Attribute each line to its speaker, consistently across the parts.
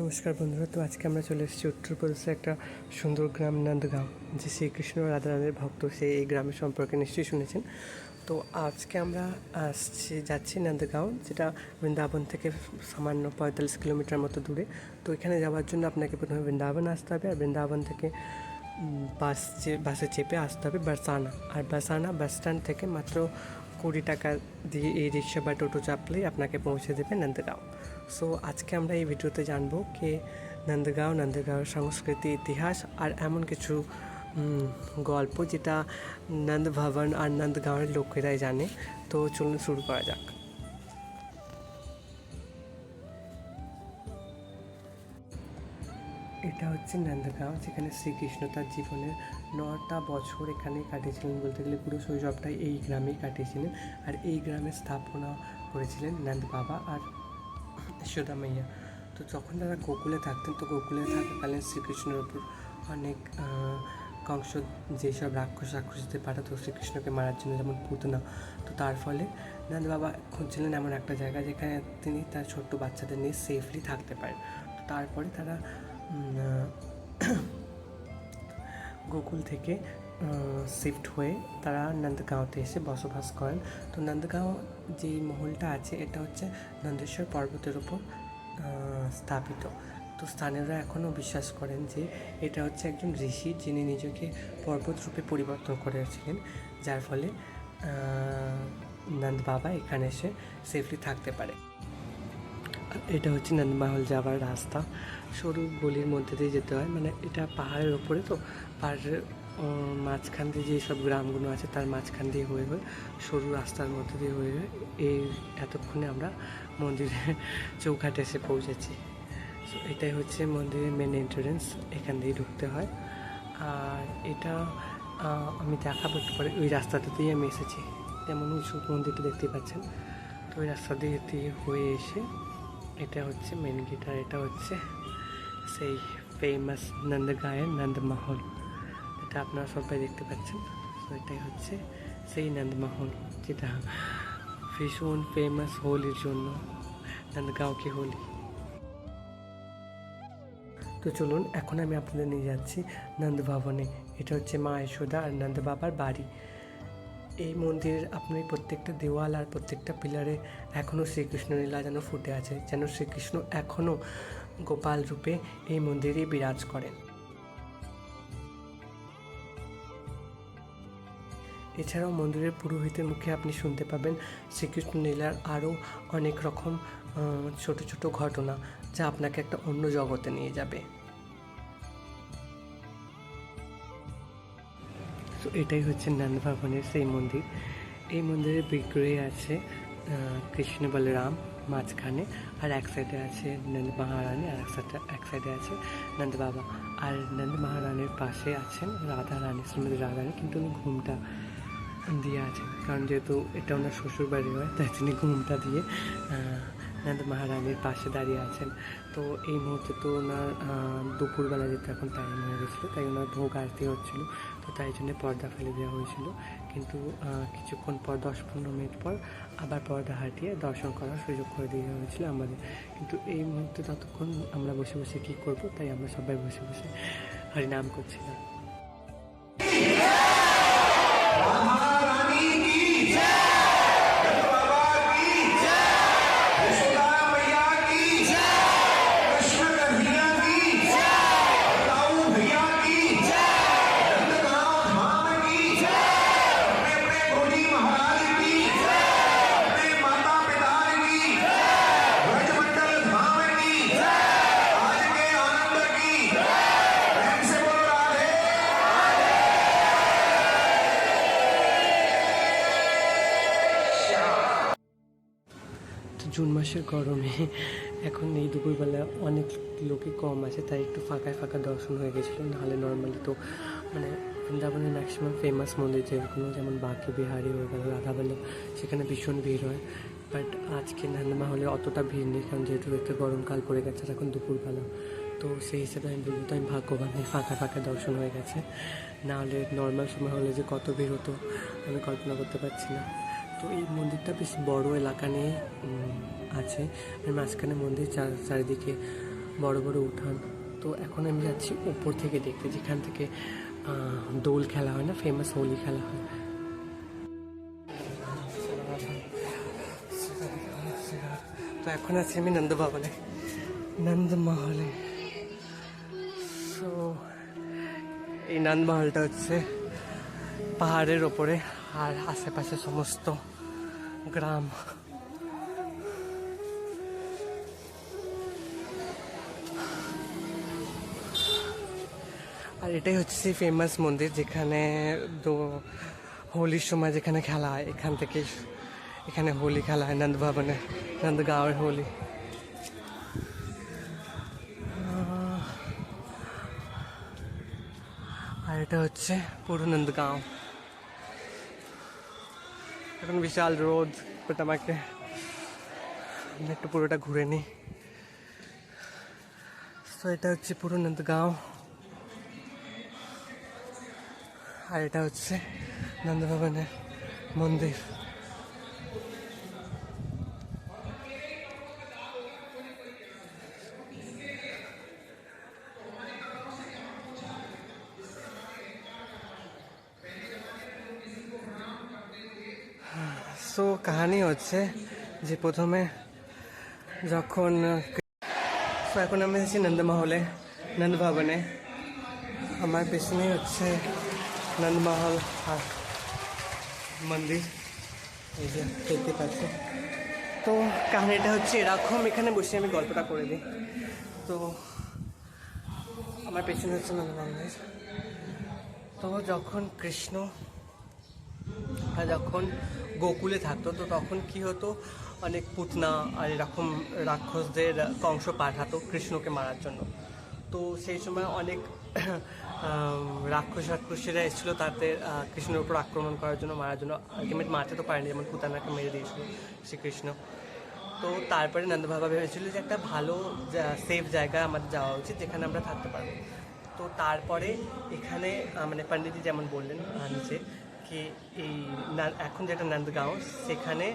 Speaker 1: নমস্কার বন্ধুরা, তো আজকে আমরা চলে এসেছি উত্তরপ্রদেশের একটা সুন্দর গ্রাম, নন্দগাঁও, যে শ্রীকৃষ্ণ রাধারানের ভক্ত, সে এই গ্রামের সম্পর্কে নিশ্চয়ই শুনেছেন। তো আজকে আমরা আসছি, যাচ্ছি নন্দগাঁও, যেটা বৃন্দাবন থেকে সামান্য পঁয়তাল্লিশ কিলোমিটার মতো দূরে। তো এখানে যাওয়ার জন্য আপনাকে প্রথমে বৃন্দাবন আসতে হবে, আর বৃন্দাবন থেকে বাস বাসে চেপে আসতে হবে বারসানা। আর বারসানা বাস স্ট্যান্ড থেকে মাত্র কুড়ি টাকা দিয়ে এই রিক্সা বা টোটো চাপলে আপনাকে পৌঁছে দেবে নন্দগাঁও। সো আজকে আমরা এই ভিডিওতে জানব কে নন্দগাঁও, নন্দগাঁওয়ের সংস্কৃতি, ইতিহাস আর এমন কিছু গল্প যেটা নন্দভবন আর নন্দগাঁওয়ের লোকেরাই জানে। তো চলুন শুরু করা যাক। এটা হচ্ছে নন্দগাঁও, যেখানে শ্রীকৃষ্ণ তার জীবনের নটা বছর এখানে কাটিয়েছিলেন বলতে গেলে পুরো শৈশবটাই এই গ্রামেই কাটিয়েছিলেন। আর এই গ্রামে স্থাপনা করেছিলেন নন্দ বাবা আর যশোদা মাইয়া। তো যখন তারা গোকুলে থাকতেন, তো গোকুলে থাকাকালীন শ্রীকৃষ্ণের উপর অনেক কংস যেসব রাক্ষস রাক্ষসদের পাঠাতো শ্রীকৃষ্ণকে মারার জন্য যেমন পুতনা। তো তার ফলে নন্দ বাবা খুঁজছিলেন এমন একটা জায়গা যেখানে তিনি তার ছোট্ট বাচ্চাদের নিয়ে সেফলি থাকতে পারেন। তারপরে তারা গোকুল থেকে শিফট হয়ে তারা নন্দগাঁওতে এসে বসবাস করেন। তো নন্দগাঁও যে মহলটা আছে, এটা হচ্ছে নন্দেশ্বর পর্বতের উপর স্থাপিত। তো স্থানীয়রা এখনও বিশ্বাস করেন যে এটা হচ্ছে একজন ঋষি যিনি নিজেকে পর্বত রূপে পরিবর্তন করেছিলেন যার ফলে নন্দ বাবা এখানে এসে সেফলি থাকতে পারে। এটা হচ্ছে নন্দমহল যাওয়ার রাস্তা। সরু গলির মধ্যে দিয়ে যেতে হয়। মানে এটা পাহাড়ের ওপরে তো। পাহাড়ের মাঝখান দিয়ে যেসব গ্রামগুলো আছে তার মাঝখান দিয়ে হয়ে হয়ে সরু রাস্তার মধ্যে দিয়ে হয়ে হয়ে এই এতক্ষণে আমরা মন্দিরের চৌঘাটে এসে পৌঁছেছি। So, এটাই হচ্ছে মন্দিরের মেন এন্ট্রেন্স এখান দিয়ে ঢুকতে হয়। আর এটা আমি দেখাবো একটু পরে। ওই রাস্তাটাতেই আমি এসেছি। যেমন উঁচু মন্দিরটা দেখতে পাচ্ছেন। তো ওই রাস্তা দিয়ে দিয়ে হয়ে এসে এটা হচ্ছে মেন গেট আর এটা হচ্ছে সেই ফেমাস নন্দগাঁয়ের নন্দমহল এটা আপনারা সবাই দেখতে পাচ্ছেন। এটাই হচ্ছে সেই নন্দমহল যেটা ভীষণ ফেমাস হোলির জন্য নন্দগাঁও কি হোলি। তো চলুন, এখন আমি আপনাদের নিয়ে যাচ্ছি নন্দ ভবনে এটা হচ্ছে মা যশোদা আর নন্দ বাবার বাড়ি। এই মন্দিরের আপনি প্রত্যেকটা দেওয়াল আর প্রত্যেকটা পিলারে এখনও শ্রীকৃষ্ণ লীলা যেন ফুটে আছে, যেন শ্রীকৃষ্ণ এখনও গোপাল রূপে এই মন্দিরে বিরাজ করেন। এছাড়াও মন্দিরের পুরোহিতের মুখে আপনি শুনতে পাবেন শ্রীকৃষ্ণ লীলার আরও অনেক রকম ছোট ছোট ঘটনা যা আপনাকে একটা অন্য জগতে নিয়ে যাবে। এটাই হচ্ছে নন্দ ভবনের সেই মন্দির। এই মন্দিরের বিগ্রহে আছে কৃষ্ণ বলরাম মাঝখানে, আর এক সাইডে আছে নন্দ মহারানী, আর এক সাইডে এক সাইডে আছে নন্দ বাবা। আর নন্দ মহারানীর পাশে আছেন রাধা রানী, শ্রীমতী রাধা রানী, কিন্তু উনি ঘুমটা দিয়ে আছেন। কারণ যেহেতু এটা ওনার শ্বশুর বাড়ি হয়, তাই তিনি ঘুমটা দিয়ে নন্দ মহারানীর পাশে দাঁড়িয়ে আছেন। তো এই মুহূর্তে তো ওনার দুপুরবেলা যেতে এখন টাইম হয়ে গেছিল, তাই ওনার ভোগ আরতি হচ্ছিল। তো তাই জন্য পর্দা ফেলে দেওয়া হয়েছিল। কিন্তু কিছুক্ষণ পর, দশ পনেরো মিনিট পর আবার পর্দা হাঁটিয়ে দর্শন করার সুযোগ করে দেওয়া হয়েছিল আমাদের। কিন্তু এই মুহূর্তে ততক্ষণ আমরা বসে বসে কী করব, তাই আমরা সবাই বসে বসে হরিনাম করছিলাম। জুন মাসের গরমে এখন এই দুপুরবেলা অনেক লোকই কম আছে, তাই একটু ফাঁকায় ফাঁকা দর্শন হয়ে গেছিল, নাহলে নর্মালি তো মানে বৃন্দাবনের ম্যাক্সিমাম ফেমাস মন্দির যেগুলো যেমন বাঁকে বিহারি হয়ে গেল রাধাবেলা সেখানে ভীষণ ভিড় হয়। বাট আজকে নান্দমা হলে অতটা ভিড় নেই, কারণ যেহেতু একটু গরমকাল পড়ে গেছে, এখন দুপুরবেলা। তো সেই হিসেবে আমি বলব তো আমি ভাগ্যবান ফাঁকা ফাঁকা দর্শন হয়ে গেছে। নাহলে নর্মাল সময় হলে যে কত ভিড় হতো, আমি কল্পনা করতে পারছি না। তো এই মন্দিরটা বেশ বড় এলাকা নিয়ে আছে। আর মাঝখানে মন্দির চার, চারিদিকে বড় বড় উঠান। তো এখন আমি যাচ্ছি উপর থেকে দেখতে, যেখান থেকে দোল খেলা হয় না ফেমাস হোলি খেলা হয়। তো এখন আছি আমি নন্দ ভবনে নন্দমহলে। সো এই নন্দমহলটা হচ্ছে পাহাড়ের ওপরে আর আশেপাশে সমস্ত গ্রাম আর এটাই হচ্ছে সেই ফেমাস মন্দির যেখানে হোলির সময় যেখানে খেলা হয়, এখান থেকে এখানে হোলি খেলা হয়, নন্দ ভবনে নন্দগাঁওয়ের হোলি। আর এটা হচ্ছে পুরো নন্দগাঁও এখন বিশাল রোদ আমাকে আমি একটু পুরোটা ঘুরে নিই। তো এটা হচ্ছে পুরো নন্দগাঁও। আর এটা হচ্ছে নন্দভবনের মন্দির। সো কাহানি হচ্ছে যে প্রথমে যখন তো এখন আমি এসেছি নন্দমহলে, নন্দভবনে। আমার পেছনেই হচ্ছে নন্দমহল মন্দির। এই যে দেখতে পাচ্ছি তো কাহিনিটা হচ্ছে এরকম, এখানে বসে আমি গল্পটা করে দিই। তো আমার পেছনে হচ্ছে নন্দ তো যখন কৃষ্ণ যখন গোকুলে থাকতো তো তখন কি হতো? অনেক পুতনা আর এরকম রাক্ষসদের কংস পাঠাতো কৃষ্ণকে মারার জন্য। তো সেই সময় অনেক রাক্ষস রাক্ষসীরা এসেছিল আহ, কৃষ্ণের উপর আক্রমণ করার জন্য মারার জন্য। আলটিমেট মারতে তো পারেনি যেমন পুতানাকে মেরে দিয়েছিল শ্রীকৃষ্ণ। তো তারপরে নন্দবাবা ভেবেছিল যে একটা ভালো সেফ জায়গা আমাদের যাওয়া উচিত যেখানে আমরা থাকতে পারব। তো তারপরে এখানে মানে পণ্ডিতজি যেমন বললেন নিচে কি এই এখন যেটা নন্দগাঁও, সেখানে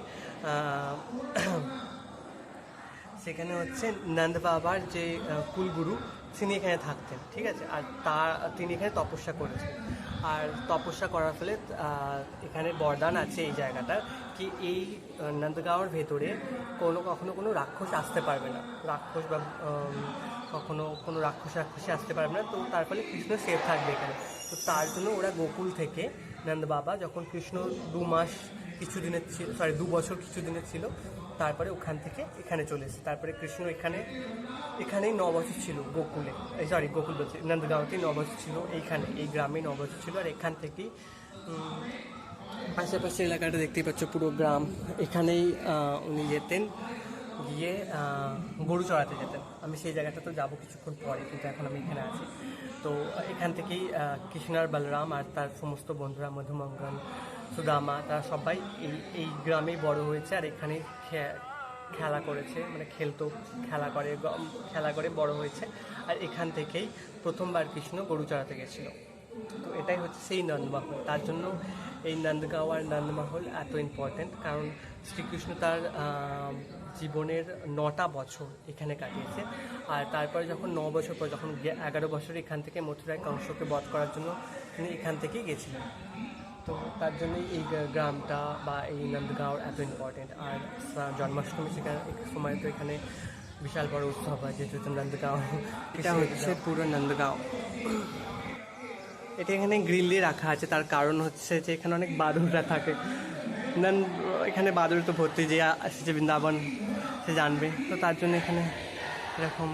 Speaker 1: সেখানে হচ্ছে নন্দ বাবার যে কুলগুরু, তিনি এখানে থাকতেন, ঠিক আছে? আর তা, তিনি এখানে তপস্যা করেছেন। আর তপস্যা করার ফলে এখানে বরদান আছে এই জায়গাটার, কি এই নন্দগাঁওয়ের ভেতরে কোনো, কখনো কোনো রাক্ষস আসতে পারবে না। রাক্ষস বা কখনো কোনো রাক্ষস রাক্ষসী আসতে পারবে না, তো তার ফলে কৃষ্ণ সেফ থাকবে এখানে। তো তার জন্য ওরা গোকুল থেকে নন্দ বাবা যখন কৃষ্ণ দু মাস কিছু দিনের ছিল সরি দু বছর কিছু দিনের ছিল, তারপরে ওখান থেকে এখানে চলে এসেছে। তারপরে কৃষ্ণ এখানে, এখানেই ন বছর ছিল গোকুলে। সরি গোকুল বলছি, নন্দগাঁওতেই ন বছর ছিল, এইখানে, এই গ্রামেই ন বছর ছিল, আর এখান থেকেই আশেপাশে এলাকাটা দেখতেই পাচ্ছ, পুরো গ্রাম। এখানেই উনি যেতেন। গিয়ে গরু চড়াতে যেতেন। আমি সেই জায়গাটা তো যাব কিছুক্ষণ পরে কিন্তু এখন আমি এখানে আছি। তো এখান থেকেই আহ, কৃষ্ণ আর বলরাম আর তার সমস্ত বন্ধুরা মধুমঙ্গল সুদামা তারা সবাই এই এই গ্রামেই বড় হয়েছে আর এখানেই খে- খেলা করেছে। মানে খেলতো খেলা করে খেলা করে বড় হয়েছে। আর এখান থেকেই প্রথমবার কৃষ্ণ গরু চড়াতে গেছিল। তো এটাই হচ্ছে সেই নন্দমহল। তার জন্য এই নন্দগাঁও আর নন্দমহল এত ইম্পর্ট্যান্ট কারণ শ্রীকৃষ্ণ তার জীবনের নটা বছর এখানে কাটিয়েছে। আর তারপরে যখন ন বছর পর যখন এগারো বছর এখান থেকে মথুরায় কংসকে বধ করার জন্য তিনি এখান থেকেই গেছিলেন। তো তার জন্যই এই গ্রামটা বা এই নন্দগাঁও এত ইম্পর্টেন্ট আর জন্মাষ্টমী সেখানে এক সময় তো এখানে বিশাল বড় উৎসব হয় যেহেতু নন্দগাঁও। এটা হচ্ছে পুরো নন্দগাঁও। এটা এখানে গ্রিল দিয়ে রাখা আছে তার কারণ হচ্ছে যে এখানে অনেক বাদুররা থাকে। নন এখানে বাদুর তো ভর্তি যে আসছে বৃন্দাবন, সে জানবে। তো তার জন্য এখানে এরকম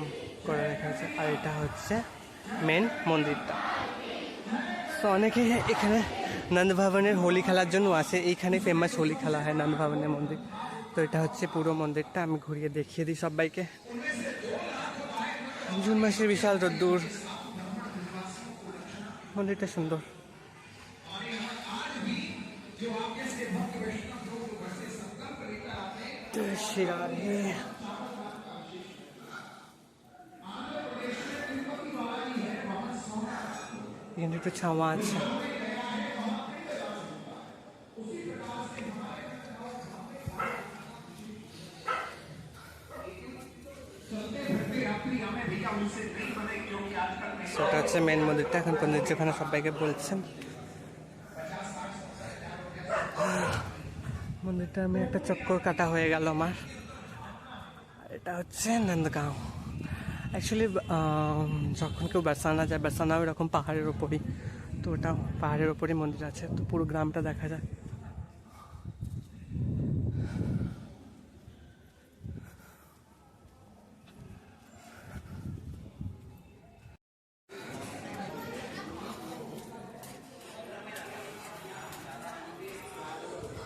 Speaker 1: করে রাখা আছে আর এটা হচ্ছে মেন মন্দিরটা। তো অনেকে এখানে নন্দভবনের হোলি খেলার জন্য আসে। এইখানে ফেমাস হোলি খেলা হয় নন্দ ভবনের মন্দির। তো এটা হচ্ছে পুরো মন্দিরটা। আমি ঘুরিয়ে দেখিয়ে দিই সবাইকে। জুন মাসের বিশাল রোদ্দুর। মন্দিরটা সুন্দর। শিরারে এখানে একটু ছাওয়া আছে সেটা হচ্ছে মেন মন্দিরটা এখন পন্ডিত যেখানে সবাইকে বলছেন। মন্দিরটা আমি একটা চক্কর কাটা হয়ে গেল আমার। এটা হচ্ছে নন্দগাঁও। অ্যাকচুয়ালি যখন কেউ বেসানা যায় বেসানা এরকম পাহাড়ের ওপরই। তো ওটা পাহাড়ের ওপরই মন্দির আছে। তো পুরো গ্রামটা দেখা যায়।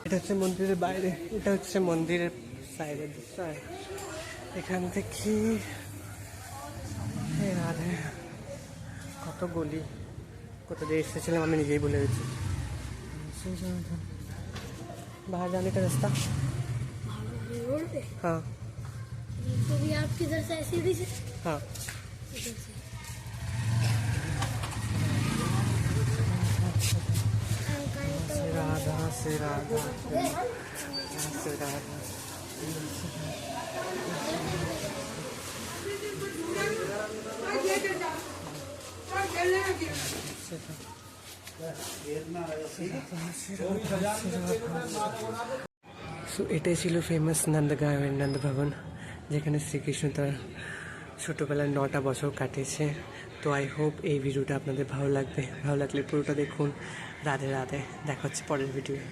Speaker 1: এটা হচ্ছে মন্দিরের বাইরে এটা হচ্ছে মন্দিরের সাইডের দৃশ্য আর এখান থেকে হে রাধে কত গলি কত দিয়ে এসেছিলাম আমি নিজেই বলে গেছি बाहर जाने का रास्ता
Speaker 2: रोड पे
Speaker 1: हाँ
Speaker 2: तो भी आप किधर से सीढ़ी से
Speaker 1: हाँ শ্রী শ্রী রাধা শ্রী সো এটাই ছিল ফেমাস নন্দগাঁওয়ের নন্দ ভবন যেখানে শ্রীকৃষ্ণ তার ছোটোবেলায় নটা বছর কাটিয়েছে। তো আই হোপ এই ভিডিওটা আপনাদের ভালো লাগবে। ভালো লাগলে পুরোটা দেখুন। রাধে রাধে দেখা হচ্ছে পরের ভিডিও